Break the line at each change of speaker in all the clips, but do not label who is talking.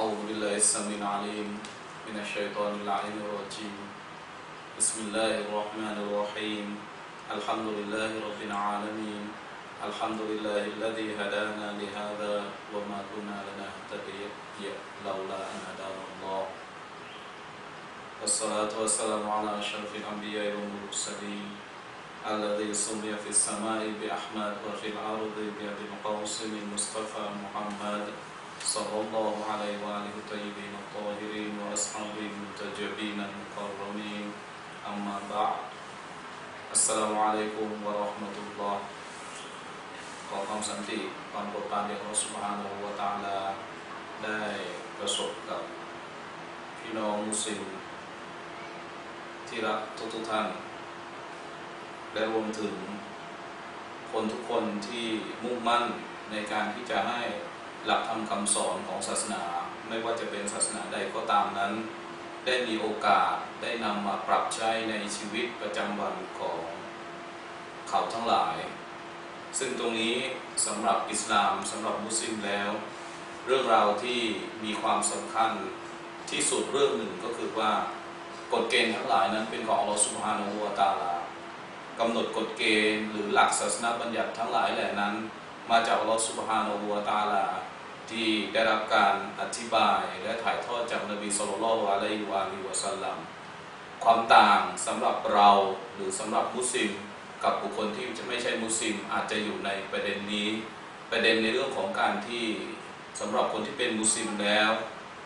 أعوذ بالله السميع العليم من الشيطان اللعين الرجيم. بسم الله الرحمن الرحيم. الحمد لله رب العالمين. الحمد لله الذي هدانا لهذا وما كنا لنهتدي لولا أن هدانا الله. والصلاة والسلام على أشرف الأنبياء والمرسلين الذي سمي في السماء بأحمد وفي الأرض بأبي القاسم المصطفى محمد صلى الله عليه وآله الطيبين الطاهرين وأصحابه المنتجبين المكرمين أما بعد السلام عليكم ورحمة الله ขอความสันติความโปรดปรานแด่อัลลอฮฺ سبحانه และ تعالى ได้ประสบกับพี่น้องมุสลิมที่รักทุกทุกๆท่าน และรวมถึงคนทุกคนที่มุ่งมั่นในการที่จะให้ หลักธรรมคำสอนของศาสนาไม่ว่าจะเป็นศาสนาใดก็ตามนั้น ได้มีโอกาสได้นำมาปรับใช้ในชีวิตประจำวันของเขาทั้งหลาย ซึ่งตรงนี้สำหรับอิสลามสำหรับมุสลิมแล้ว เรื่องราวที่มีความสำคัญที่สุดเรื่องหนึ่งก็คือว่ากฎเกณฑ์ทั้งหลายนั้นเป็นของอัลลอฮฺสุบฮานาหูวาตาลากำหนดกฎเกณฑ์หรือหลักศาสนาบัญญัติทั้งหลายแหล่นั้น มาจากอัลลอฮฺสุบฮานาหูวาตาลา ที่ได้รับการอธิบายและถ่ายทอดจากนบีสุลต่านอะลัยฮิวะลิวะสัลลัมความต่างสำหรับเราหรือสำหรับมุสลิม กับบุคคลที่จะไม่ใช่มุสลิมอาจจะอยู่ในประเด็นนี้ ประเด็นในเรื่องของการที่สำหรับคนที่เป็นมุสลิมแล้ว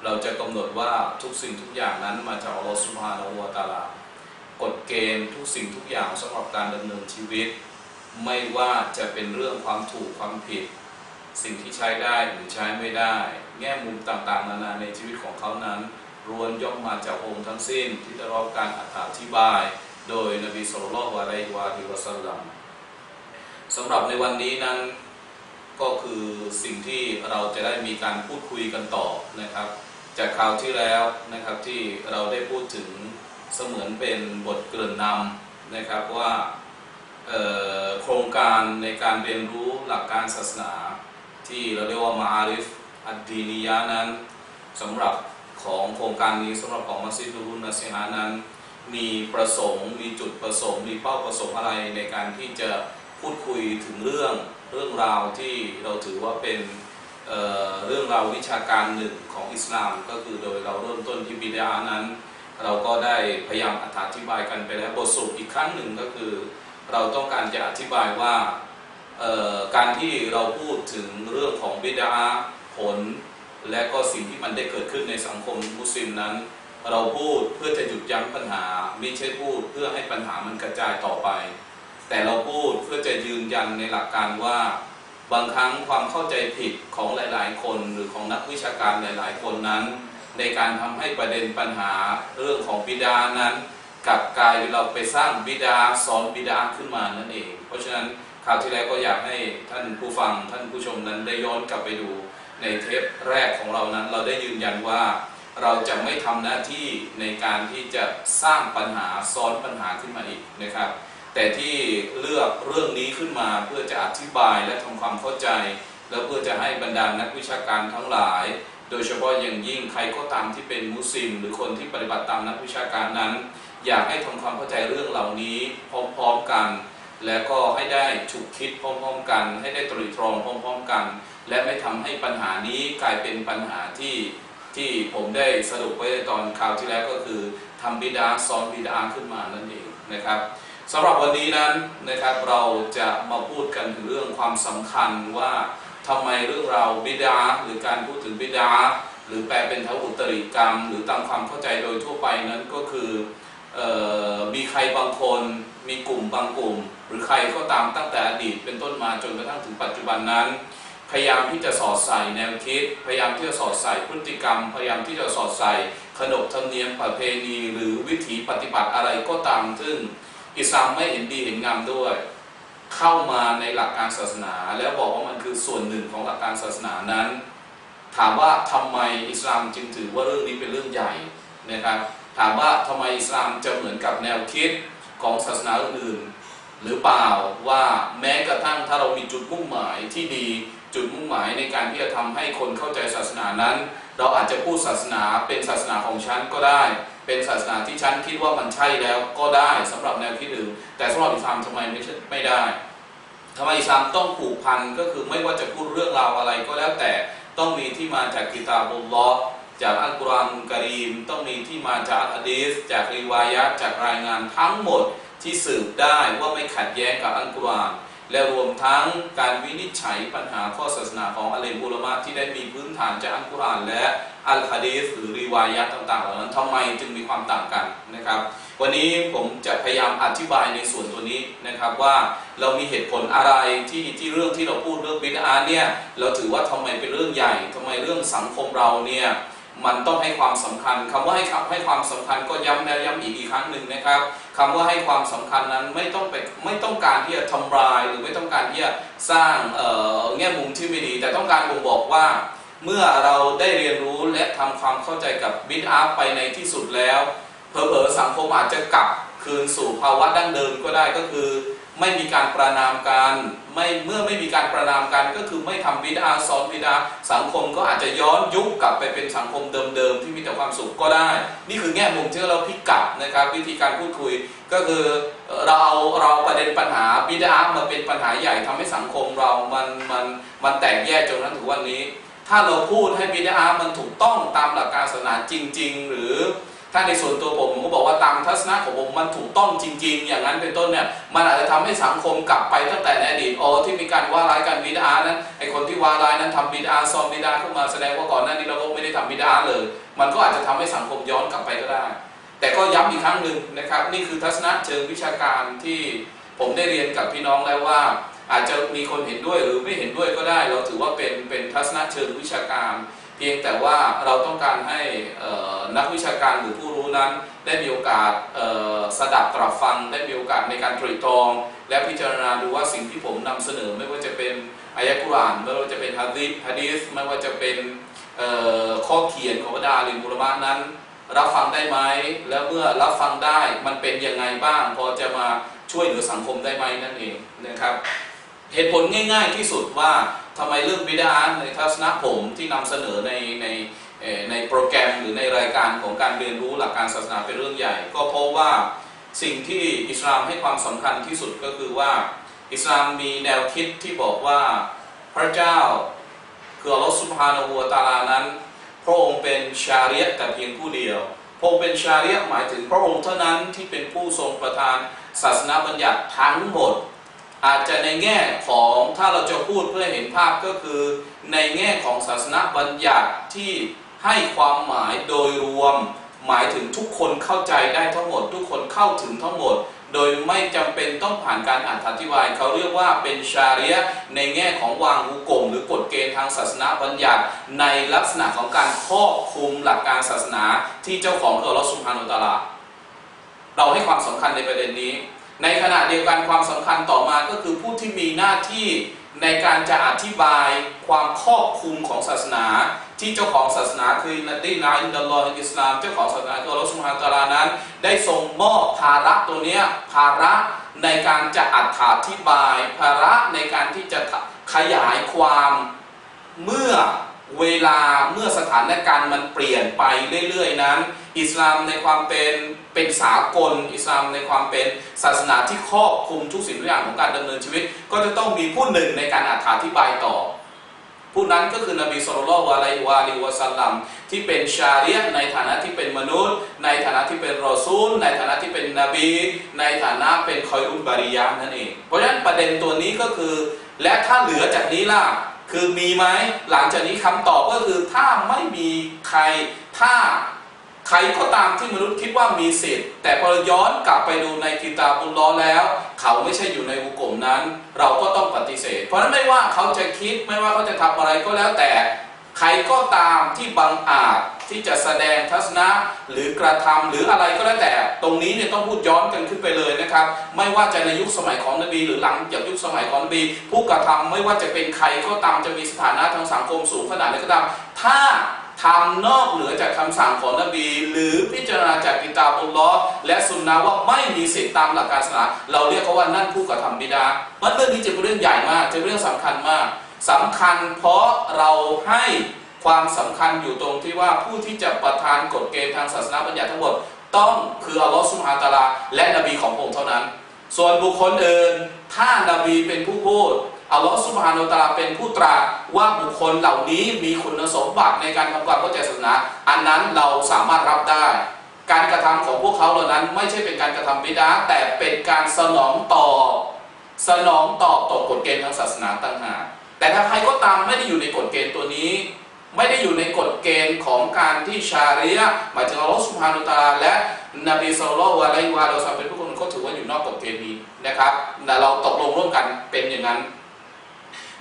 เราจะกำหนดว่าทุกสิ่งทุกอย่างนั้นมาจากอัลลอฮฺสุบฮานาหูวะตาลากฎเกณฑ์ทุกสิ่งทุกอย่างสำหรับการดำเนินชีวิต ไม่ว่าจะเป็นเรื่องความถูกความผิด สิ่งที่ใช้ได้หรือใช้ไม่ได้ แง่มุมต่างๆ นานาในชีวิตของเขานั้นรวนย่อมมาจากองค์ทั้งสิ้นที่ได้รับการอธิบาย โดยนบีสุลต่านอะลัยฮิวะฮิวะสัลลัมสำหรับในวันนี้นั้นก็คือสิ่งที่เราจะได้มีการพูดคุยกันต่อนะครับ จากคราวที่แล้วนะครับที่เราได้พูดถึงเสมือนเป็นบทเกริ่นนำนะครับว่าโครงการในการเรียนรู้หลักการศาสนา ที่เราเรียกว่ามาอาริฟอัดดีนียานั้นสำหรับของโครงการนี้สำหรับของมัสยิดุรุนนัสฮานั้น มีประสงค์ มีจุดประสงค์ มีเป้าประสงค์อะไรในการที่จะพูดคุยถึงเรื่องเรื่องราวที่เราถือว่าเป็นเเรื่องราววิชาการหนึ่งของอิสลาม ก็คือโดยเราเริ่มต้นที่บิดานั้น เราก็ได้พยายามอธิบายกันไปแล้วบทสรุปอีกครั้งหนึ่งก็คือ เราต้องการจะอธิบายว่า การที่เราพูดถึงเรื่องของบิดาผล และก็สิ่งที่มันได้เกิดขึ้นในสังคมมุสลิมนั้น เราพูดเพื่อจะหยุดยั้งปัญหา ไม่ใช่พูดเพื่อให้ปัญหามันกระจายต่อไป แต่เราพูดเพื่อจะยืนยันในหลักการว่า บางครั้งความเข้าใจผิดของหลาย ๆ คนหรือของนักวิชาการหลาย ๆ คนนั้น ในการทำให้ประเด็นปัญหาเรื่องของบิดานั้นกับกลายเราไปสร้างบิดาสอนบิดาขึ้นมานั่นเอง เพราะฉะนั้น คราวที่แล้วก็อยากให้ท่านผู้ฟังท่านผู้ชมนั้นได้ย้อนกลับไปดูในเทปแรกของเรานั้น เราได้ยืนยันว่าเราจะไม่ทำหน้าที่ในการที่จะสร้างปัญหาซ้อนปัญหาขึ้นมาอีกนะครับ แต่ที่เลือกเรื่องนี้ขึ้นมาเพื่อจะอธิบายและทำความเข้าใจ แล้วเพื่อจะให้บรรดานักวิชาการทั้งหลาย โดยเฉพาะอย่างยิ่งใครก็ตามที่เป็นมุสลิม หรือคนที่ปฏิบัติตามนักวิชาการนั้น อยากให้ทำความเข้าใจเรื่องเหล่านี้พร้อมๆกัน และก็ให้ได้ฉุกคิดพร้อมๆกัน ให้ได้ตรีตรองพร้อมๆกัน และไม่ทำให้ปัญหานี้กลายเป็นปัญหาที่ที่ผมได้สรุปไว้ตอนคราวที่แล้วก็คือทำบิดาซ้อนบิดาขึ้นมานั่นเองนะครับสำหรับวันนี้นั้นนะครับเราจะมาพูดกันถึงเรื่องความสำคัญว่าทำไมเรื่องราวบิดาหรือการพูดถึงบิดาหรือแปลเป็นทวุตริกรรม หรือตามความเข้าใจโดยทั่วไปนั้นก็คือ มีใครบางคนมีกลุ่มบางกลุ่ม หรือใครก็ตามตั้งแต่อดีตเป็นต้นมาจนกระทั่งถึงปัจจุบันนั้น พยายามที่จะสอดใส่แนวคิด พยายามที่จะสอดใส่พฤติกรรม พยายามที่จะสอดใส่ขนบธรรมเนียมประเพณีหรือวิถีปฏิบัติอะไรก็ตามซึ่งอิสลามไม่เห็นดีเห็นงามด้วย เข้ามาในหลักการศาสนา แล้วบอกว่ามันคือส่วนหนึ่งของหลักการศาสนานั้น ถามว่าทำไมอิสลามจึงถือว่าเรื่องนี้เป็นเรื่องใหญ่นะครับ ถามว่าทำไมอิสลามจะเหมือนกับแนวคิดของศาสนาอื่น หรือเปล่าว่าแม้กระทั่งถ้าเรามีจุดมุ่งหมายที่ดีจุดมุ่งหมายในการที่จะทำให้คนเข้าใจศาสนานั้น เราอาจจะพูดศาสนาเป็นศาสนาของฉันก็ได้ เป็นศาสนาที่ฉันคิดว่ามันใช่แล้วก็ได้สำหรับแนวคิดอื่นแต่สำหรับอิสลามทำไมไม่ไม่ได้ทำไมอิสลามต้องผูกพันก็คือไม่ว่าจะพูดเรื่องราวอะไรก็แล้วแต่ต้องมีที่มาจากกิตาบุลลอ จากอัลกุรอานกรีมต้องมีที่มาจากอัลฮะดีษจากริวายะจากรายงานทั้งหมดที่สืบได้ว่าไม่ขัดแย้งกับอัลกุรอานและรวมทั้งการวินิจฉัยปัญหาข้อศาสนาของอะลัยอุลามะที่ได้มีพื้นฐานจากอัลกุรอานและอัลฮะดีษหรือริวายะต่างๆเหล่านั้นทำไมจึงมีความต่างกันนะครับ วันนี้ผมจะพยายามอธิบายในส่วนตัวนี้นะครับว่าเรามีเหตุผลอะไรที่ที่เรื่องที่เราพูดเรื่องบิดาเนี่ยเราถือว่าทำไมเป็นเรื่องใหญ่ทำไมเรื่องสังคมเราเนี่ย มันต้องให้ความสำคัญคำว่าให้ให้ความสำคัญก็ย้ำแล้วย้ำอีกอีกครั้งหนึ่งนะครับคำว่าให้ความสำคัญนั้นไม่ต้องไปไม่ต้องการที่จะทำลายหรือไม่ต้องการที่จะสร้างแง่มุมที่ไม่ดี แต่ต้องการบ่งบอกว่า เมื่อเราได้เรียนรู้และทำความเข้าใจกับบิดาร์ไปในที่สุดแล้วเผลอๆสังคมอาจจะกลับคืนสู่ภาวะดั้งเดิมก็ได้ก็คือ ไม่มีการประนามกันไม่เมื่อไม่มีการประนามกันก็คือไม่ทำบิดาสอนบิดาสังคมก็อาจจะย้อนยุคกลับไปเป็นสังคมเดิมๆที่มีแต่ความสุขก็ได้ นี่คือแง่มุมที่เราพิกัดนะครับ วิธีการพูดคุยก็คือเราเราประเด็นปัญหาบิดามาเป็นปัญหาใหญ่ทำให้สังคมเรามันมันมันแตกแยกจนนั้นถึงวันนี้ ถ้าเราพูดให้บิดามันถูกต้องตามหลักการศาสนาจริง ๆ หรือ ถ้าในส่วนตัวผมผมก็บอกว่าตามทัศนะของผมมันถูกต้องจริง ๆ อย่างนั้นเป็นต้นเนี่ยมันอาจจะทำให้สังคมกลับไปตั้งแต่ในอดีตอ๋อที่มีการว่าร้ายกันบิดานั้นไอคนที่ว่าร้ายนั้นทำบิดาซอมบิดาขึ้นมาแสดงว่าก่อนหน้านี้เราก็ไม่ได้ทำบิดาเลย มันก็อาจจะทำให้สังคมย้อนกลับไปก็ได้ แต่ก็ย้ำอีกครั้งหนึ่งนะครับ นี่คือทัศนะเชิงวิชาการที่ผมได้เรียนกับพี่น้องแล้วว่า อาจจะมีคนเห็นด้วยหรือไม่เห็นด้วยก็ได้ เราถือว่าเป็นเป็นทัศนะเชิงวิชาการ เพียงแต่ว่าเราต้องการให้นักวิชาการหรือผู้รู้นั้น ได้มีโอกาสสดับตรับฟัง ได้มีโอกาสในการตรีตรอง และพิจารณาดูว่าสิ่งที่ผมนำเสนอไม่ว่าจะเป็นอายะกุรานไม่ว่าจะเป็นฮะดิษฮะดีษไม่ว่าจะเป็นข้อเขียนของบรรดาลิมุลมะนั้น รับฟังได้ไหมแล้วเมื่อรับฟังได้มันเป็นยังไงบ้าง พอจะมาช่วยเหลือสังคมได้ไหมนั่นเองนะครับ เหตุผลง่ายๆที่สุดว่าทำไมเรื่องบิดาในทัศนะผมที่นำเสนอในในในโปรแกรมหรือในรายการของการเรียนรู้หลักการศาสนาเป็นเรื่องใหญ่ ก็เพราะว่าสิ่งที่อิสลามให้ความสำคัญที่สุดก็คือว่าอิสลามมีแนวคิดที่บอกว่าพระเจ้าคืออัลลอฮฺสุบฮานาหูวตาลานั้นพระองค์เป็นชาริยะแต่เพียงผู้เดียว พระองค์เป็นชาริยะหมายถึงพระองค์เท่านั้นที่เป็นผู้ทรงประทานศาสนาบัญญัติทั้งหมด อาจจะในแง่ของถ้าเราจะพูดเพื่อเห็นภาพก็คือ ในแง่ของศาสนาบัญญัติที่ให้ความหมายโดยรวม หมายถึงทุกคนเข้าใจได้ทั้งหมด ทุกคนเข้าถึงทั้งหมด โดยไม่จำเป็นต้องผ่านการอธิบาย เขาเรียกว่าเป็นชาริยะในแง่ของวางหุกลมหรือกฎเกณฑ์ทางศาสนาบัญญัติ ในลักษณะของการครอบคุมหลักการศาสนาที่เจ้าของคืออัลลสุบฮานุตลาเราให้ความสำคัญในประเด็นนี้ ในขณะเดียวกันความสำคัญต่อมาก็คือผู้ที่มีหน้าที่ในการจะอธิบายความครอบคลุมของศาสนา ที่เจ้าของศาสนาคือนดีนาอินดัลลอฮ์อิสลาม เจ้าของศาสนาคืออัสุฮานตะลานั้น ได้ทรงมอบภาระตัวนี้ภาระในการจะอธิบาย ภาระในการที่จะขยายความเมื่อเวลาเมื่อสถานการณ์มันเปลี่ยนไปเรื่อยๆนั้น อิสลามในความเป็นเป็นสากล อิสลามในความเป็นศาสนาที่ครอบคลุมทุกสิ่งทุกอย่างของการดำเนินชีวิต ก็จะต้องมีผู้หนึ่งในการอธิบายต่อ ผู้นั้นก็คือนบีสุลต่านวะไลวาลิวะสัลลัมที่เป็นชาเรียในฐานะที่เป็นมนุษย์ ในฐานะที่เป็นรอซูล ในฐานะที่เป็นนบี ในฐานะเป็นคอยอุบาริยานั่นเองเพราะฉะนั้นประเด็นตัวนี้ก็คือ และถ้าเหลือจากนี้ล่ะคือมีไหมหลังจากนี้คำตอบก็คือถ้าไม่มีใครถ้า รก็ตามที่มนุษย์คิดว่ามีสิทธิ์ แต่พอย้อนกลับไปดูในกิตาบุลล้อแล้ว เขาไม่ใช่อยู่ในอุกมนั้น เราก็ต้องปฏิเสธ เพราะนั้นไม่ว่าเขาจะคิดไม่ว่าเขาจะทำอะไรก็แล้วแต่ใครก็ตามที่บังอาจที่จะแสดงทัศนะหรือกระทำหรืออะไรก็แล้วแต่ ตรงนี้เนี่ยต้องพูดย้อนกันขึ้นไปเลยนะครับ ไม่ว่าจะในยุคสมัยของนบี หรือหลังจากยุคสมัยของนบี ผู้กระทำไม่ว่าจะเป็นใครก็ตามจะมีสถานะทางสังคมสูงขนาดไหนก็ตามถ้า ทำนอกเหนือจากคำสั่งของนบี หรือพิจารณาจากกิตาบุลลอและสุนนะว่าไม่มีสิทธิตามหลักการศาสนาเราเรียกเขาว่านั่นผู้กระทำบิดาเพราะเรื่องนี้จะเป็นเรื่องใหญ่มากจะเป็นเรื่องสำคัญมากสำคัญเพราะเราให้ความสำคัญอยู่ตรงที่ว่าผู้ที่จะประทานกฎเกณฑ์ทางศาสนาบัญญัติทั้งหมดต้องคืออัลลอฮฺสุบฮานตาลา และนบีของพระองค์เท่านั้น ส่วนบุคคลอื่นถ้านบีเป็นผู้พูด อัลลอฮฺสุบฮานะฮูวะตาเป็นผู้ตรัสว่าบุคคลเหล่านี้มีคุณสมบัติในการทำความเข้าใจศาสนา อันนั้นเราสามารถรับได้ การกระทำของพวกเขาเหล่านั้นไม่ใช่เป็นการกระทำบิดาแต่เป็นการสนองตอบสนองตอบต่อกฎเกณฑ์ทางศาสนาต่างหากแต่ถ้าใครก็ตามไม่ได้อยู่ในกฎเกณฑ์ตัวนี้ ไม่ได้อยู่ในกฎเกณฑ์ของการที่ชาริยะหมายถึงอัลลอฮฺสุบฮานุตาและนบีสุลต่านละอะลัยฮิวะเราซัมเป็นผู้คนเขาถือว่าอยู่นอกกฎเกณฑ์นี้นะครับแต่เราตกลงร่วมกันเป็นอย่างนั้น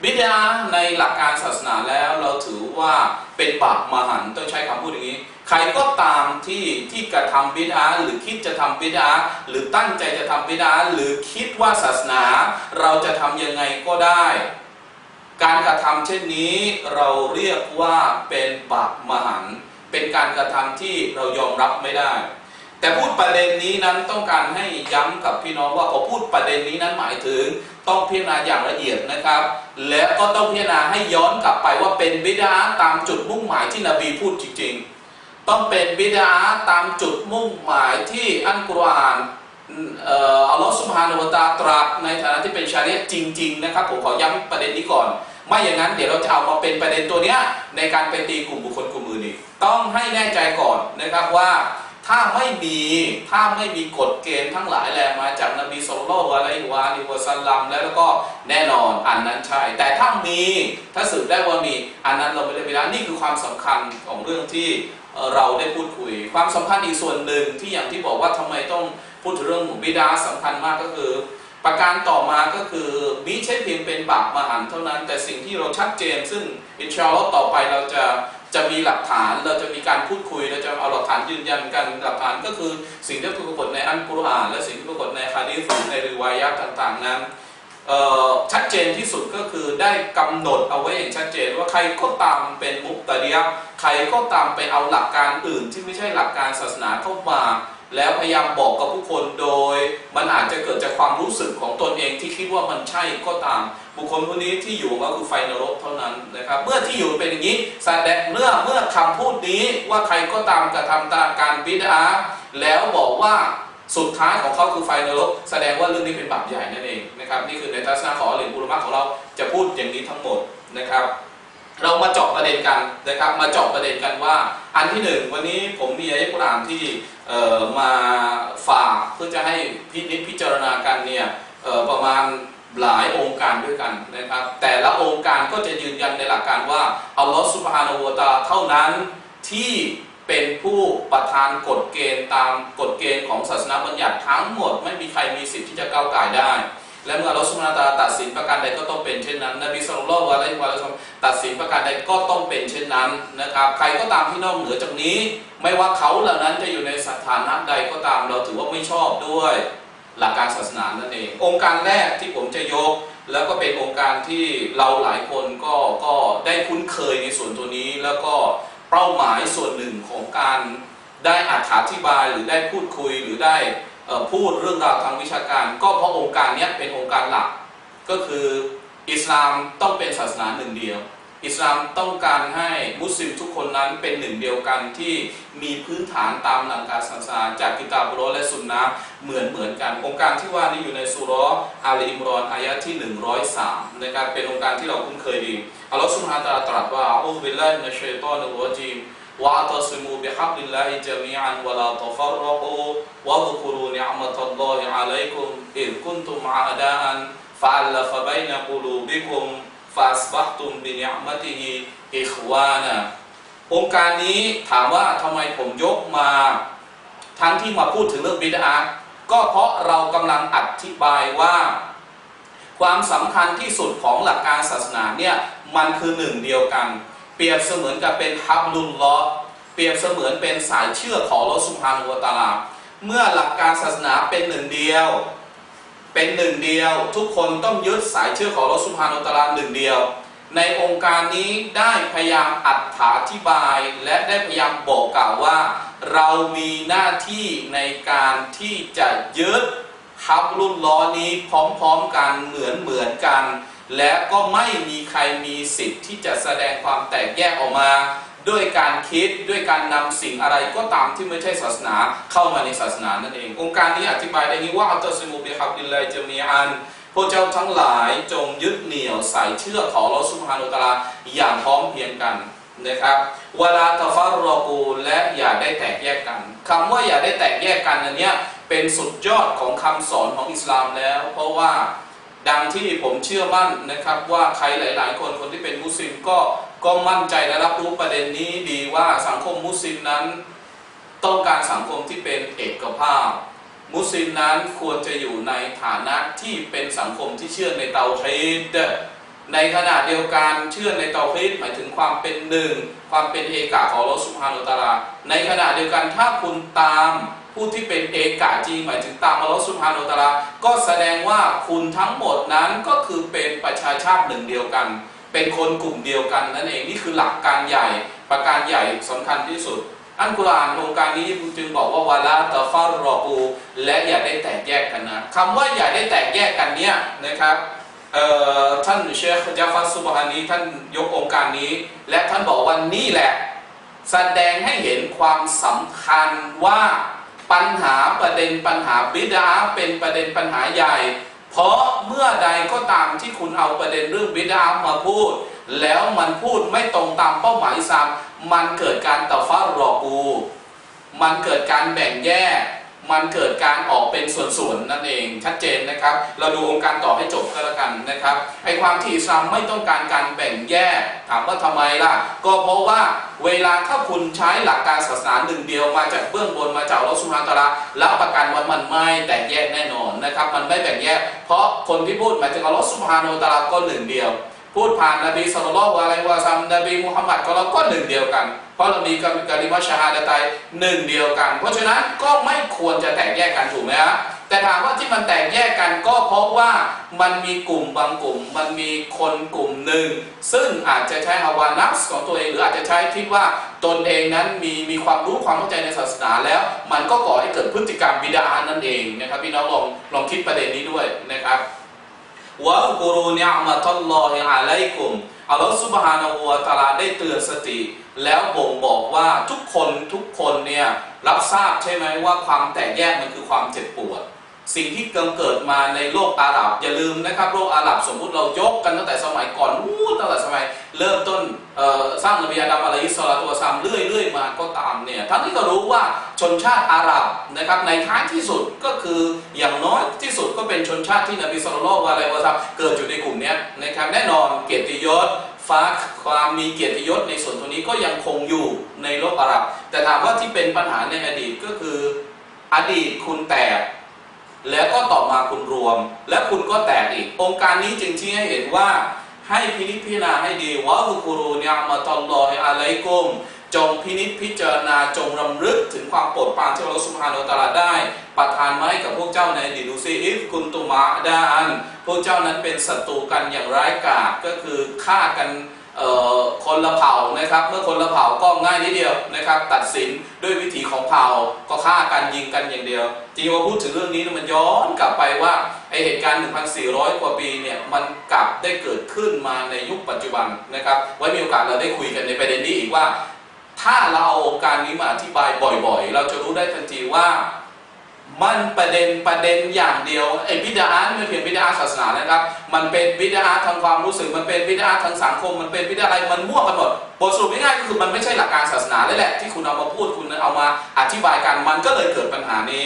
บิดาในหลักการศาสนาแล้วเราถือว่าเป็นบาปมหันต์ต้องใช้คำพูดอย่างนี้ ใครก็ตามที่ที่กระทำบิดาหรือคิดจะทำบิดาหรือตั้งใจจะทำบิดาหรือคิดว่าศาสนา เราจะทำยังไงก็ได้ การกระทำเช่นนี้เราเรียกว่าเป็นบาปมหันต์เป็นการกระทำที่เรายอมรับไม่ได้ แต่พูดประเด็นนี้นั้นต้องการให้ย้ำกับพี่น้องว่าพอพูดประเด็นนี้นั้นหมายถึง ต้องพิจารณาอย่างละเอียดนะครับ และก็ต้องพิจารณาให้ย้อนกลับไปว่าเป็นบิดาตามจุดมุ่งหมายที่นบีพูดจริงๆ ต้องเป็นบิดาตามจุดมุ่งหมายที่อันกุรอานอัลลอฮฺสุบฮานาอัลตาตรัสในฐานะที่เป็นชาริยะห์จริง ๆ นะครับ ผมขอย้ำประเด็นนี้ก่อน ไม่อย่างนั้นเดี๋ยวเราจะเอามาเป็นประเด็นตัวเนี้ยในการไปตีกลุ่มบุคคลกลุ่มอื่นอีกต้องให้แน่ใจก่อนนะครับว่า ถ้าไม่มีถ้าไม่มีกฎเกณฑ์ทั้งหลายแหละมาจากนบีสุลต่านอะลัยฮิวะลิวซัลลัมแล้วก็แน่นอนอันนั้นใช่ แต่ถ้ามีถ้าสืบได้ว่ามีอันนั้นเราไม่ได้ไปแล้วนี่คือความสำคัญของเรื่องที่เราได้พูดคุย ความสำคัญอีกส่วนหนึ่งที่อย่างที่บอกว่าทำไมต้องพูดถึงเรื่องบิดาสำคัญมากก็คือ ประการต่อมาก็คือมิใช่เพียงเป็นบาปมหันต์เท่านั้น แต่สิ่งที่เราชัดเจน ซึ่งอินชาอัลลอฮ์ต่อไปเราจะ จะมีหลักฐานเราจะมีการพูดคุยเราจะเอาหลักฐานยืนยันกันหลักฐานก็คือสิ่งที่ปรากฏในอันกุรอานและสิ่งที่ปรากฏในฮะดีษในริวายะต่างๆนั้นชัดเจนที่สุดก็คือได้กำหนดเอาไว้อย่างชัดเจนว่าใครก็ตามเป็นมุกตะเดียะใครก็ตามไปเอาหลักการอื่นที่ไม่ใช่หลักการศาสนาเข้ามา แล้วพยายามบอกกับผู้คนโดย มันอาจจะเกิดจากความรู้สึกของตนเองที่คิดว่ามันใช่ก็ตาม บุคคลคนนี้ที่อยู่ก็คือไฟนรกเท่านั้นนะครับ เมื่อที่อยู่เป็นอย่างนี้แสดงเมื่อเมื่อคำพูดนี้ว่าใครก็ตามกระทำตามการบิดาแล้วบอกว่าสุดท้ายของเขาคือไฟนรก แสดงว่าเรื่องนี้เป็นบาปใหญ่นั่นเองนะครับนี่คือในทัศนะของอัลเลมอุลมะของเราจะพูดอย่างนี้ทั้งหมดนะครับ เรามาเจาะประเด็นกันนะครับ มาเจาะประเด็นกันว่า อันที่หนึ่งวันนี้ผมมีอายะกุรานที่เอ่อมาฝากเพื่อจะให้พินิจพิจารณากันเนี่ยเอ่อประมาณ หลายองค์การด้วยกันนะครับ แต่ละองค์การก็จะยืนยันในหลักการว่าอัลลอฮฺสุบฮานาอูวตาเท่านั้นที่เป็นผู้ประทานกฎเกณฑ์ตามกฎเกณฑ์ของศาสนาบัญญัติทั้งหมด ไม่มีใครมีสิทธิ์ที่จะก้าวไก่ได้ และเมื่ออัลลอฮฺสุบฮานาวตาตัดสินประการใดก็ต้องเป็นเช่นนั้นนบีสุลต่านละอะลัยฮิวะซัลลัมตัดสินประการใดก็ต้องเป็นเช่นนั้นนะครับ ใครก็ตามที่นอกเหนือจากนี้ ไม่ว่าเขาเหล่านั้นจะอยู่ในสถานะใดก็ตามเราถือว่าไม่ชอบด้วย หลักการศาสนานั่นเอง องค์การแรกที่ผมจะยก แล้วก็เป็นองค์การที่เราหลายคนก็ก็ได้คุ้นเคยในส่วนตัวนี้ แล้วก็เป้าหมายส่วนหนึ่งของการได้อธิบายหรือได้พูดคุยหรือได้พูดเรื่องราวทางวิชาการ ก็เพราะองค์การนี้เป็นองค์การหลัก ก็คืออิสลามต้องเป็นศาสนาหนึ่งเดียว อิสลามต้องการให้มุสลิมทุกคนนั้นเป็นหนึ่งเดียวกันที่มีพื้นฐานตามหลักการศาสนาจากกิตาบุรอและสุนนะเหมือนเหมือนกัน องค์การที่ว่านี้อยู่ในสุรออาลีอิมรอนอายะที่ 103นะครับเป็นองค์การที่เราคุ้นเคยดีอัลลอฮฺสุบฮานะฮูวะตะอาลาตรัสว่าอูบิลลาฮิมินัชชัยฏอนิรรจีม واعتصموا بحبل الله جميعا ولا تفرقوا واذكروا نعمة الله عليكم إذ كنتم أعداء فألف بين قلوبكم ฟาสบัตุมบินยามติฮีอิวานะองค์การนี้ถามว่าทำไมผมยกมา ทั้งที่มาพูดถึงเรื่องบิดาก็เพราะเรากำลังอธิบายว่า ความสำคัญที่สุดของหลักการศาสนาเนี่ยมันคือหนึ่งเดียวกัน เปรียบเสมือนกับเป็นฮับลุลลอเปรียบเสมือนเป็นสายเชื่อของรอสุภานุวตาลา เมื่อหลักการศาสนาเป็นหนึ่งเดียว เป็นหนึ่งเดียว ทุกคนต้องยึดสายเชื่อของลอสุภานุตะอาลาหนึ่งเดียว ในองค์การนี้ได้พยายามอัดถาธิบาย และได้พยายามบอกกล่าวว่า เรามีหน้าที่ในการที่จะยึดฮับลุลล้อนี้พร้อมๆกันเหมือนเหมือนกัน และก็ไม่มีใครมีสิทธิ์ที่จะแสดงความแตกแยกออกมา ด้วยการคิดด้วยการนำสิ่งอะไรก็ตามที่ไม่ใช่ศาสนาเข้ามาในศาสนานั่นเอง องค์การนี้อธิบายได้นี้ว่าอัลตซิมูบิฮับดิลไลจะมีอันพวกเจ้าทั้งหลายจงยึดเหนี่ยวสายเชือกของลอสุภานุตลาอย่างพร้อมเพรียงกันนะครับเวลาตะฟัรรอกูและอย่าได้แตกแยกกันคำว่าอย่าได้แตกแยกกันอันเนี้ยเป็นสุดยอดของคำสอนของอิสลามแล้ว เพราะว่าดังที่ผมเชื่อมั่นนะครับว่าใครหลาย ๆ คนคนที่เป็นมุสลิมก็ ก็มั่นใจและรับรู้ประเด็นนี้ดีว่าสังคมมุสลิมนั้น ต้องการสังคมที่เป็นเอกภาพ มุสลิมนั้นควรจะอยู่ในฐานะที่เป็นสังคมที่เชื่อในเตาฮีดในขณะเดียวกันเชื่อในเตาฮีดหมายถึงความเป็นหนึ่ง ความเป็นเอกะของอัลอสุบฮานุตาลา ในขณะเดียวกันถ้าคุณตามผู้ที่เป็นเอกะจริงหมายถึงตามอัลลอฮฺสุบฮานุตะอาลา ก็แสดงว่าคุณทั้งหมดนั้นก็คือเป็นประชาชาติหนึ่งเดียวกัน เป็นคนกลุ่มเดียวกันนั่นเองนี่คือหลักการใหญ่ประการใหญ่สำคัญที่สุด อันกุรอานองค์การนี้จึงบอกว่าวาลาตะฟารรอกูและอย่าได้แตกแยกกันนะคำว่าอย่าได้แตกแยกกันเนี่ยนะครับท่านเชคจาฟัสซุบฮานีท่านยกองค์การนี้ และท่านบอกว่านี่แหละ แสดงให้เห็นความสำคัญว่าปัญหาประเด็นปัญหาบิดาเป็นประเด็นปัญหาใหญ่ เพราะเมื่อใดก็ตามที่คุณเอาประเด็นเรื่องบิดามาพูด แล้วมันพูดไม่ตรงตามเป้าหมายอิสลามมันเกิดการตะฟ้ารอกู มันเกิดการแบ่งแยก มันเกิดการออกเป็นส่วนๆนั่นเองชัดเจนนะครับ เราดูองค์การต่อให้จบก็แล้วกันนะครับไอความที่อิสลามไม่ต้องการการแบ่งแยกถามว่าทำไมล่ะ ก็เพราะว่าเวลาถ้าคุณใช้หลักการศาสนาหนึ่งเดียวมาจากเบื้องบนมาจากลอสุบฮานะฮูวะตะลาแล้วประกันว่ามันไม่แตกแยกแน่นอนนะครับ มันไม่แบ่งแยก เพราะคนที่พูดหมายถึงอัลอสุบฮานะฮูวะตะอาลาก็หนึ่งเดียว พูดผ่านนบีสุลต่านละอะไรวะซัมนบีมุฮัมมัดของเราก็หนึ่งเดียวกัน เพราะเรามีกาลิมาชฮาดะตัยหนึ่งเดียวกัน เพราะฉะนั้นก็ไม่ควรจะแตกแยกกันถูกไหมฮะแต่ถามว่าที่มันแตกแยกกันก็เพราะว่ามันมีกลุ่มบางกลุ่ม มันมีคนกลุ่มหนึ่ง ซึ่งอาจจะใช้ฮาวานัสของตัวเองหรืออาจจะใช้คิดว่าตนเองนั้นมีมีความรู้ความเข้าใจในศาสนาแล้ว มันก็ก่อให้เกิดพฤติกรรมบิดานั่นเองนะครับพี่น้องลองลองคิดประเด็นนี้ด้วยนะครับ วะกุรูเนียมาตัลลอฮิอะลัยกุมอัลลอฮฺซุบฮานะฮูวะตะอาลาได้เตือนสติ แล้วบ่งบอกว่าทุกคนทุกคนเนี่ยรับทราบใช่ไหมว่าความแตกแยกมันคือความเจ็บปวด สิ่งที่เกิดเกิดมาในโลกอาหรับอย่าลืมนะครับโลกอาหรับสมมุติเรายกกันตั้งแต่สมัยก่อนนู้นตั้งแต่สมัยเริ่มต้นสร้างนบีอาดัมอะลัยฮิสซอลาตุวะซามเรื่อยเรื่อยมาก็ตามเนี่ยทั้งที่ก็รู้ว่าชนชาติอาหรับนะครับในท้ายที่สุดก็คืออย่างน้อยที่สุดก็เป็นชนชาติที่นบีสุลต่านอะลัยฮิวะซัลลัมเกิดอยู่ในกลุ่มนี้นะครับแน่นอนเกียรติยศฟ้าความมีเกียรติยศในส่วนตรงนี้ก็ยังคงอยู่ในโลกอาหรับ แต่ถามว่าที่เป็นปัญหาในอดีตก็คืออดีตคุณแตก แล้วก็ต่อมาคุณรวม และคุณก็แตกอีก องค์การนี้จึงชี้ให้เห็นว่า ให้พินิจพิจารณาให้ดีว่าอุกุรูเนิยมะตัลอฮิอะลัยกุมจงพินิจพิจารณาจงรำลึกถึงความโปรดปรานที่อัลลอฮฺสุบฮานาอัลลอฮฺตะอาลาได้ ประทานมาให้กับพวกเจ้าในดีตดูซิอิฟกุนตุมาดาอัน พวกเจ้านั้นเป็นศัตรูกันอย่างร้ายกาจก็คือฆ่ากัน คนละเผ่านะครับเมื่อคนละเผ่าก็ง่ายนิดเดียวนะครับ ตัดสินด้วยวิถีของเผ่าก็ฆ่ากันยิงกันอย่างเดียวจริงๆว่าพูดถึงเรื่องนี้มันย้อนกลับไปว่าไอเหตุการณ์ 1,400 กว่าปีเนี่ยมันกลับได้เกิดขึ้นมาในยุคปัจจุบันนะครับ ไว้มีโอกาสเราได้คุยกันในประเด็นนี้อีกว่า ถ้าเราเอาการนี้มาอธิบายบ่อยๆ เราจะรู้ได้ทันทีว่า มันประเด็นประเด็นอย่างเดียวไอ้บิดานี่ไม่เพียงบิดาศาสนานะครับ มันเป็นบิดาอาร์ทางความรู้สึก มันเป็นบิดาอาร์ทางสังคม มันเป็นบิดาอะไรมันมั่วกันหมดบทสรุปง่ายๆก็คือมันไม่ใช่หลักการศาสนาเลยแหละที่คุณเอามาพูดคุณเอามาอธิบายกันมันก็เลยเกิดปัญหานี้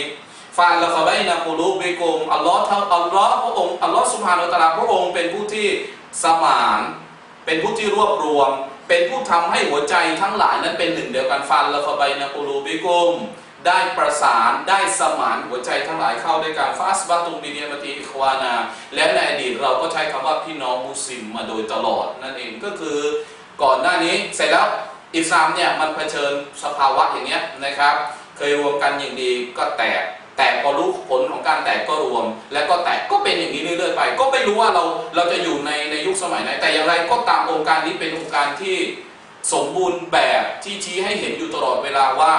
ฟานละฟาไบนากูรูบิกุมอัลลอฮ์ทั้งอัลลอฮ์พระองค์อัลลอฮ์สุบฮานตะอาลาพระองค์เป็นผู้ที่สมาน เป็นผู้ที่รวบรวม เป็นผู้ทำให้หัวใจทั้งหลายนั้นเป็นหนึ่งเดียวกันฟันละฟาไบนากูรูบิกุม ได้ประสานได้สมานหัวใจทั้งหลายเข้าด้วยกันฟาสบาตุมบิเนียมตีอิควานา และในอดีตเราก็ใช้คำว่าพี่น้องมุสลิมมาโดยตลอดนั่นเองก็คือก่อนหน้านี้เสร็จแล้วอิสลามเนี่ยมันเผชิญสภาวะอย่างเงี้ยนะครับ เคยรวมกันอย่างดีก็แตกแตกพอรู้ผลของการแตกก็รวม แล้วก็แตกก็เป็นอย่างนี้เรื่อยๆไป ก็ไม่รู้ว่าเราเราจะอยู่ในในยุคสมัยไหนแต่อย่างไรก็ตามองค์การนี้เป็นองค์การที่สมบูรณ์แบบที่ชี้ให้เห็นอยู่ตลอดเวลาว่า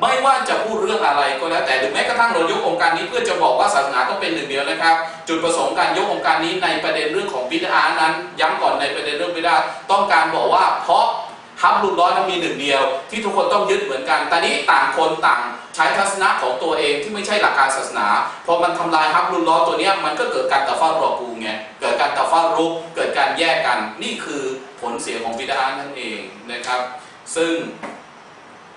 ไม่ว่าจะพูดเรื่องอะไรก็แล้วแต่หรือแม้กระทั่งเรายกองค์การนี้เพื่อจะบอกว่าศาสนาต้องเป็นหนึ่งเดียวนะครับ จุดประสงค์การยกองค์การนี้ในประเด็นเรื่องของบิดานั้น ย้ำก่อนในประเด็นเรื่องบิดาต้องการบอกว่า เพราะฮับลุลลอฮ์นั้นมีหนึ่งเดียว ที่ทุกคนต้องยึดเหมือนกันแต่นี้ต่างคนต่างใช้ทัศนะของตัวเองที่ไม่ใช่หลักการศาสนาพอมันทำลายฮับลุลลอฮ์ตัวนี้มันก็เกิดการตะฟ้ารอกูไงเกิดการตะฟ้ารุกเกิดการแยกกัน นี่คือผลเสียของบิดานั่นเองนะครับ ซึ่ง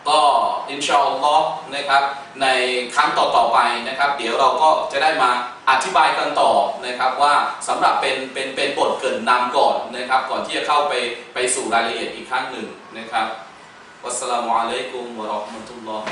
ก็อินชาอัลลอฮ์นะครับในครั้งต่อๆไปนะครับ เดี๋ยวเราก็จะได้มาอธิบายกันต่อนะครับว่าสำหรับเป็นเป็นเป็นบทเกินนำก่อนนะครับ ก่อนที่จะเข้าไปไปสู่รายละเอียดอีกครั้งหนึ่งนะครับวัสสลามุอะลัยกุมวะเราะห์มะตุลลอฮ์